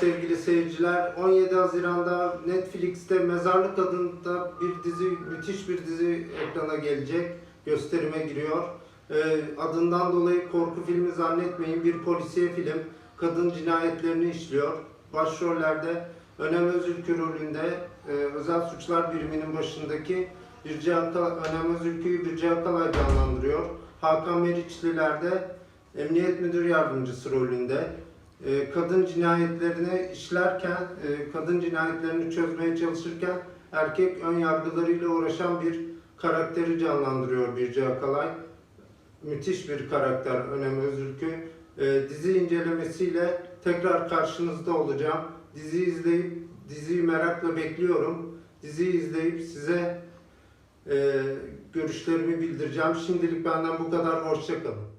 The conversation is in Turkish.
sevgili seyirciler. 17 Haziran'da Netflix'te Mezarlık adında bir dizi, müthiş bir dizi ekrana gelecek. Gösterime giriyor. Ee, adından dolayı korku filmi zannetmeyin. Bir polisiye film. Kadın cinayetlerini işliyor. Başrollerde Önem Özülkü rolünde e, Özel Suçlar Biriminin başındaki Birce Akal, Önem Özülkü'yü Birce Akalay canlandırıyor. Hakan Meriçliler'de Emniyet Müdür Yardımcısı rolünde kadın cinayetlerini işlerken, e, kadın cinayetlerini çözmeye çalışırken erkek ön yargılarıyla uğraşan bir karakteri canlandırıyor Birce Akalay. Müthiş bir karakter Önem Özülkü. E, dizi incelemesiyle tekrar karşınızda olacağım. Dizi izleyip, diziyi merakla bekliyorum. Diziyi izleyip size e, görüşlerimi bildireceğim. Şimdilik benden bu kadar. Hoşçakalın.